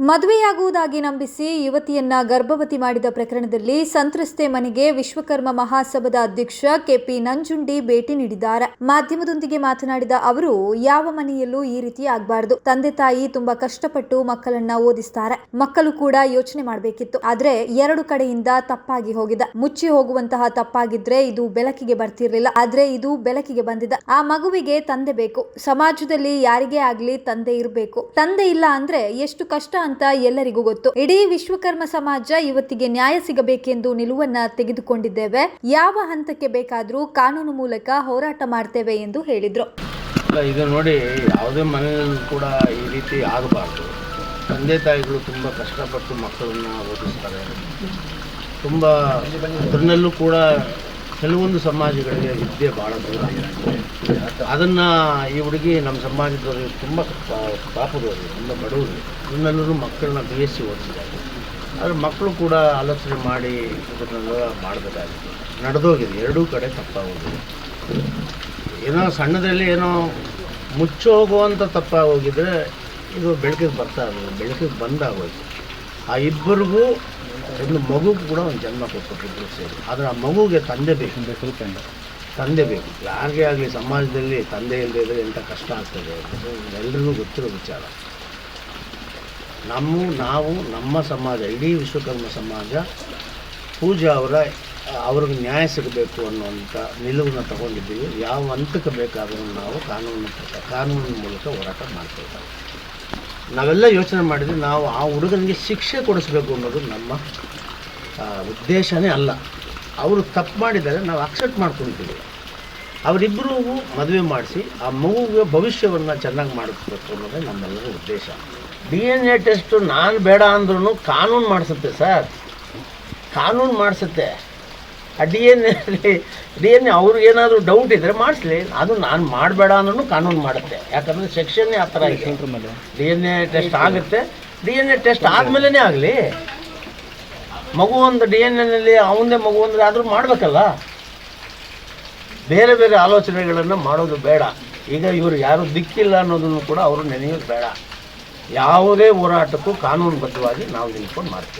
ಮದುವೆಯಾಗುವುದಾಗಿ ನಂಬಿಸಿ ಯುವತಿಯನ್ನ ಗರ್ಭವತಿ ಮಾಡಿದ ಪ್ರಕರಣದಲ್ಲಿ ಸಂತ್ರಸ್ತೆ ಮನೆಗೆ ವಿಶ್ವಕರ್ಮ ಮಹಾಸಭಾದ ಅಧ್ಯಕ್ಷ ಕೆಪಿ ನಂಜುಂಡಿ ಭೇಟಿ ನೀಡಿದ್ದಾರೆ. ಮಾಧ್ಯಮದೊಂದಿಗೆ ಮಾತನಾಡಿದ ಅವರು, ಯಾವ ಮನೆಯಲ್ಲೂ ಈ ರೀತಿ ಆಗಬಾರದು. ತಂದೆ ತಾಯಿ ತುಂಬಾ ಕಷ್ಟಪಟ್ಟು ಮಕ್ಕಳನ್ನ ಓದಿಸ್ತಾರೆ. ಮಕ್ಕಳು ಕೂಡ ಯೋಚನೆ ಮಾಡಬೇಕಿತ್ತು. ಆದ್ರೆ ಎರಡು ಕಡೆಯಿಂದ ತಪ್ಪಾಗಿ ಹೋಗಿದೆ. ಮುಚ್ಚಿ ಹೋಗುವಂತಹ ತಪ್ಪಾಗಿದ್ರೆ ಇದು ಬೆಳಕಿಗೆ ಬರ್ತಿರ್ಲಿಲ್ಲ. ಆದ್ರೆ ಇದು ಬೆಳಕಿಗೆ ಬಂದಿದೆ. ಆ ಮಗುವಿಗೆ ತಂದೆ ಬೇಕು. ಸಮಾಜದಲ್ಲಿ ಯಾರಿಗೇ ಆಗ್ಲಿ ತಂದೆ ಇರಬೇಕು. ತಂದೆ ಇಲ್ಲ ಅಂದ್ರೆ ಎಷ್ಟು ಕಷ್ಟ ಅಂತ ಎಲ್ಲರಿಗೂ ಗೊತ್ತು. ಇಡೀ ವಿಶ್ವಕರ್ಮ ಸಮಾಜ ಇವತ್ತಿಗೆ ನ್ಯಾಯ ಸಿಗಬೇಕೆಂದು ನಿಲುವನ್ನ ತೆಗೆದುಕೊಂಡಿದ್ದೇವೆ. ಯಾವ ಹಂತಕ್ಕೆ ಬೇಕಾದ್ರೂ ಕಾನೂನು ಮೂಲಕ ಹೋರಾಟ ಮಾಡ್ತೇವೆ ಎಂದು ಹೇಳಿದ್ರು. ಇದು ನೋಡಿ, ಯಾವುದೇ ಮನೆಯಲ್ಲೂ ಕೂಡ ಈ ರೀತಿ ಆಗಬಾರ್ದು. ತಂದೆ ತಾಯಿಗಳು ತುಂಬ ಕಷ್ಟಪಟ್ಟು ಮಕ್ಕಳನ್ನ ಓದಿಸ್ತಾರೆ. ತುಂಬ ಅದರಲ್ಲೂ ಕೂಡ ಕೆಲವೊಂದು ಸಮಾಜಗಳಿಗೆ ವಿದ್ಯೆ ಭಾಳ ದೂರ ಅದನ್ನು ಈ ಹುಡುಗಿ ನಮ್ಮ ಸಮಾಜದವರು ತುಂಬ ಪಾಪದವರು ತುಂಬ ಬಡವರು. ಇನ್ನೆಲ್ಲರೂ ಮಕ್ಕಳನ್ನ ಬಿ ಎಸ್ ಸಿ ಓದಿಸಿದ್ದಾರೆ ಆದರೆ ಮಕ್ಕಳು ಕೂಡ ಆಲೋಚನೆ ಮಾಡಿ ಇದನ್ನೆಲ್ಲ ಮಾಡಬೇಕಾಗಿತ್ತು. ನಡೆದೋಗಿದೆ. ಎರಡೂ ಕಡೆ ತಪ್ಪಾಗೋಗಿದೆ. ಏನೋ ಸಣ್ಣದಲ್ಲಿ ಏನೋ ಮುಚ್ಚೋಗುವಂಥ ತಪ್ಪಾಗೋಗಿದ್ರೆ ಇದು ಬೆಳಕಿಗೆ ಬರ್ತಾ ಇರೋದು. ಬೆಳಕಿಗೆ ಬಂದಾಗೋಯ್ತು. ಆ ಇಬ್ಬರಿಗೂ ಒಂದು ಮಗು ಕೂಡ ಒಂದು ಜನ್ಮ ಕೊಟ್ಬಿಟ್ಟಿದ್ರು ಸೇರಿ. ಆದರೆ ಆ ಮಗುಗೆ ತಂದೆ ಬೇಕು. ತಂದೆ ಬೇಕು. ಯಾರಿಗೇ ಆಗಲಿ ಸಮಾಜದಲ್ಲಿ ತಂದೆ ಇಲ್ಲದೆ ಇದ್ದರೆ ಎಂಥ ಕಷ್ಟ ಆಗ್ತದೆ ಎಲ್ಲರಿಗೂ ಗೊತ್ತಿರೋ ವಿಚಾರ. ನಮ್ಮ ನಾವು ನಮ್ಮ ಸಮಾಜ ಇಡೀ ವಿಶ್ವಕರ್ಮ ಸಮಾಜ ಪೂಜಾ ಅವರ ಅವ್ರಿಗೆ ನ್ಯಾಯ ಸಿಗಬೇಕು ಅನ್ನುವಂಥ ನಿಲುವನ್ನು ತಗೊಂಡಿದ್ದೀವಿ. ಯಾವ ಹಂತಕ್ಕೆ ಬೇಕಾದರೂ ನಾವು ಕಾನೂನು ಪ್ರಕಾರ ಕಾನೂನಿನ ಮೂಲಕ ಹೋರಾಟ ಮಾಡ್ತಿದ್ದೇವೆ ನಾವೆಲ್ಲ ಯೋಚನೆ ಮಾಡಿದ್ವಿ ನಾವು ಆ ಹುಡುಗನಿಗೆ ಶಿಕ್ಷೆ ಕೊಡಿಸ್ಬೇಕು ಅನ್ನೋದು ನಮ್ಮ ಉದ್ದೇಶನೇ ಅಲ್ಲ. ಅವರು ತಪ್ಪು ಮಾಡಿದರೆ ನಾವು ಅಕ್ಸೆಪ್ಟ್ ಮಾಡ್ಕೊಳ್ತೀವಿ ಅವರಿಬ್ಬರೂ ಮದುವೆ ಮಾಡಿಸಿ, ಆ ಮಗುವಿಗೆ ಭವಿಷ್ಯವನ್ನು ಚೆನ್ನಾಗಿ ಮಾಡಿಸ್ಬೇಕು ಅನ್ನೋದೇ ನಮ್ಮೆಲ್ಲರ ಉದ್ದೇಶ. ಡಿ ಎನ್ ಎ ಟೆಸ್ಟು ನಾನು ಬೇಡ ಅಂದ್ರೂ ಕಾನೂನು ಮಾಡಿಸುತ್ತೆ ಸರ್. ಕಾನೂನು ಮಾಡಿಸುತ್ತೆ. ಆ ಡಿ ಎನ್ ಎಲ್ಲಿ ಡಿ ಎನ್ ಎ ಅವ್ರಿಗೆ ಏನಾದರೂ ಡೌಟ್ ಇದ್ದರೆ ಮಾಡಿಸ್ಲಿ. ಅದು ನಾನು ಮಾಡಬೇಡ ಅನ್ನೋನು ಕಾನೂನು ಮಾಡುತ್ತೆ. ಯಾಕಂದರೆ ಸೆಕ್ಷನ್ನೇ ಆ ಥರ ಇದೆ? ಡಿ ಎನ್ ಎ ಟೆಸ್ಟ್ ಆಗುತ್ತೆ. ಡಿ ಎನ್ ಎ ಟೆಸ್ಟ್ ಆದಮೇಲೆ ಆಗಲಿ. ಮಗು ಒಂದು ಡಿ ಎನ್ ಎನಲ್ಲಿ ಅವನದೇ ಮಗು ಅಂದರೆ ಆದರೂ ಮಾಡಬೇಕಲ್ಲ. ಬೇರೆ ಬೇರೆ ಆಲೋಚನೆಗಳನ್ನು ಮಾಡೋದು ಬೇಡ. ಈಗ ಇವರು ಯಾರು ದಿಕ್ಕಿಲ್ಲ ಅನ್ನೋದನ್ನು ಕೂಡ ಅವರು ನೆನೆಯೋದು ಬೇಡ. ಯಾವುದೇ ಹೋರಾಟಕ್ಕೂ ಕಾನೂನುಬದ್ಧವಾಗಿ ನಾವು ನಿಂತ್ಕೊಂಡು ಮಾಡ್ತೀವಿ.